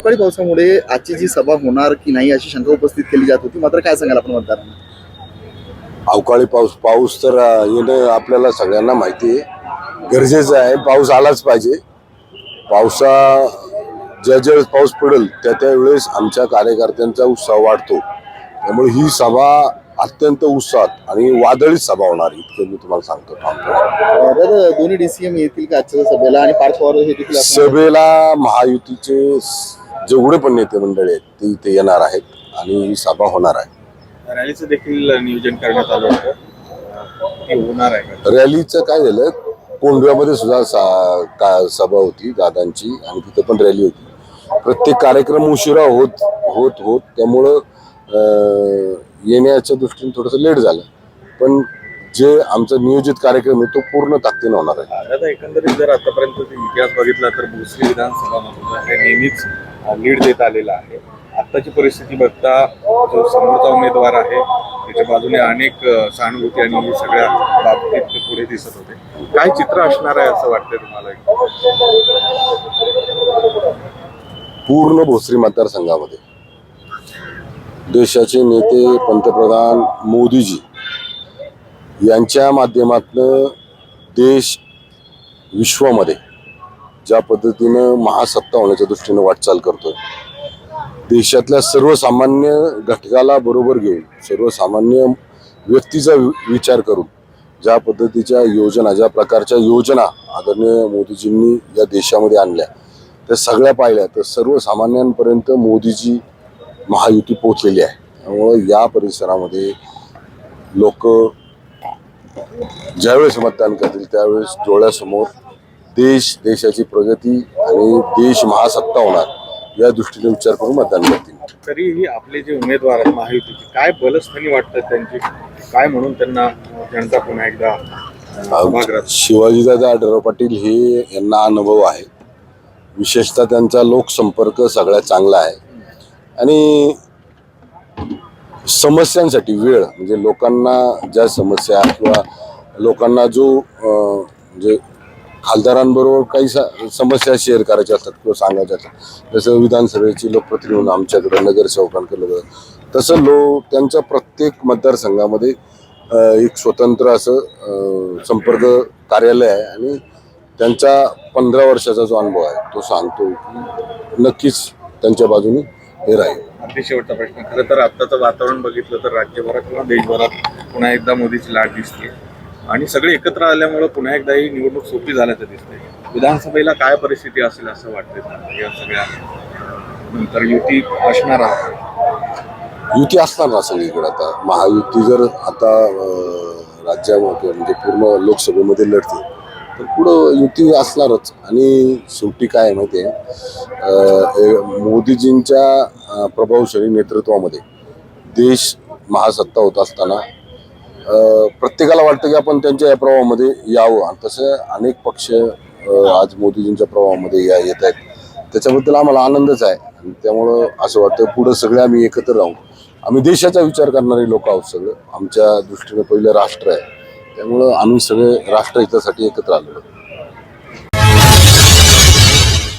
अवकाळी पावसामुळे आजची जी सभा होणार की नाही अशी शंका उपस्थित केली जात होती. मात्र काय सांगाल आपण मतदारांना अवकाळी पाऊस पाऊस तर येणं आपल्याला सगळ्यांना माहिती आहे. गरजेचं आहे. पाऊस आलाच पाहिजे. पावसा ज्या ज्या पाऊस पडेल त्या त्या वेळेस आमच्या कार्यकर्त्यांचा उत्साह वाढतो. त्यामुळे ही सभा अत्यंत उत्साहात आणि वादळीच सभा होणार इतकं मी तुम्हाला सांगतो. दोन्ही डीसीएम येतील का आजच्या सभेला? आणि हे असणार? सभेला महायुतीचे जेवढे पण नेते मंडळी आहेत ते इथे येणार आहेत आणि ही सभा होणार आहे. रॅलीचं देखील नियोजन करण्यात आलं होतं. ते होणार आहे का? रॅलीचं काय झालं? कोंडव्यामध्ये सुद्धा सा- का- सभा होती दादांची आणि तिथे पण रॅली होती. प्रत्येक कार्यक्रम उशिरा होत होत होत त्यामुळं अं, येण्याच्या दृष्टीने थोडंसं लेट झालं. पण जे आमचा नियोजित कार्यक्रम आहे तो पूर्ण ताकदीनं होणार आहे. आता एकंदरीत जर आतापर्यंत इतिहास बघितला तर भोसरी विधानसभा मतदार हे नेहमीच लीड देत आलेला आहे. आत्ताची परिस्थिती बघता जो समोरचा उमेदवार आहे त्याच्या बाजूने अनेक सहानुभूती आणि सगळ्या बाबतीत ते पुढे दिसत होते. काय चित्र असणार आहे असं वाटतंय तुम्हाला? पूर्ण भोसरी मतदारसंघामध्ये. देशाचे नेते पंतप्रधान मोदीजी यांच्या माध्यमातनं देश विश्वामध्ये ज्या पद्धतीनं महासत्ता होण्याच्या दृष्टीनं वाटचाल करतोय. देशातल्या सर्वसामान्य घटकाला बरोबर घेऊन सर्वसामान्य व्यक्तीचा वि- विचार करून ज्या पद्धतीच्या योजना ज्या प्रकारच्या योजना आदरणीय मोदीजींनी या देशामध्ये आणल्या त्या सगळ्या पाहिल्या तर सर्वसामान्यांपर्यंत मोदीजी महायुती पोचलेली आहे. त्यामुळं या परिसरामध्ये लोक ज्यावेळेस मतदान करतील त्यावेळेस डोळ्यासमोर देश देशाची प्रगती आणि देश महासत्ता होणार या दृष्टीने विचार करून मतदान करतील. तरीही आपले जे उमेदवार आहेत महायुतीचे काय बलस्थानी वाटतात त्यांची? काय म्हणून त्यांना जनता पुन्हा एकदा शिवाजीदादा आढळराव पाटील हे यांना अनुभव आहे. विशेषतः त्यांचा लोकसंपर्क सगळ्यात चांगला आहे. आणि समस्यांसाठी वेळ म्हणजे लोकांना ज्या समस्या किंवा लोकांना जो अं, म्हणजे खासदारांबरोबर काही समस्या शेअर करायच्या असतात किंवा सांगायच्या असतात. जसं विधानसभेची लोकप्रतिनिधी म्हणून आमच्याकडे नगरसेवकांकडे जातात तसं लो त्यांच्या प्रत्येक मतदारसंघामध्ये एक स्वतंत्र असं संपर्क कार्यालय आहे आणि त्यांचा पंधरा वर्षाचा जो अनुभव आहे तो सांगतो की नक्कीच त्यांच्या बाजूने हे राहील. अगदी शेवटचा प्रश्न. खरं तर आत्ताचं वातावरण बघितलं तर राज्यभरात किंवा देशभरात पुन्हा एकदा मोदीची लाट दिसते आणि सगळे एकत्र आल्यामुळं पुन्हा एकदा ही निवडणूक सोपी झाल्याचं दिसतंय. विधानसभेला काय परिस्थिती असेल असं वाटतंय या सगळ्या नंतर युती असणार आहे युती असणार ना सगळीकडे आता? महायुती जर आता राज्यामध्ये म्हणजे पूर्ण लोकसभेमध्ये लढते तर पुढं युती असणारच. आणि शेवटी काय आहे माहिती आहे? मोदीजींच्या प्रभावशाली नेतृत्वामध्ये देश महासत्ता होत असताना प्रत्येकाला वाटतं की आपण त्यांच्या या प्रभावामध्ये यावं. आणि तसे अनेक पक्ष आज मोदीजींच्या प्रभावामध्ये या येत आहेत. त्याच्याबद्दल आम्हाला आनंदच आहे. आणि त्यामुळं असं वाटतं पुढं सगळे आम्ही एकत्र राहू. आम्ही देशाचा विचार करणारे लोक आहोत सगळं. आमच्या दृष्टीने पहिलं राष्ट्र आहे. त्यामुळं आम्ही सगळे राष्ट्रहितासाठी एकत्र आलेलो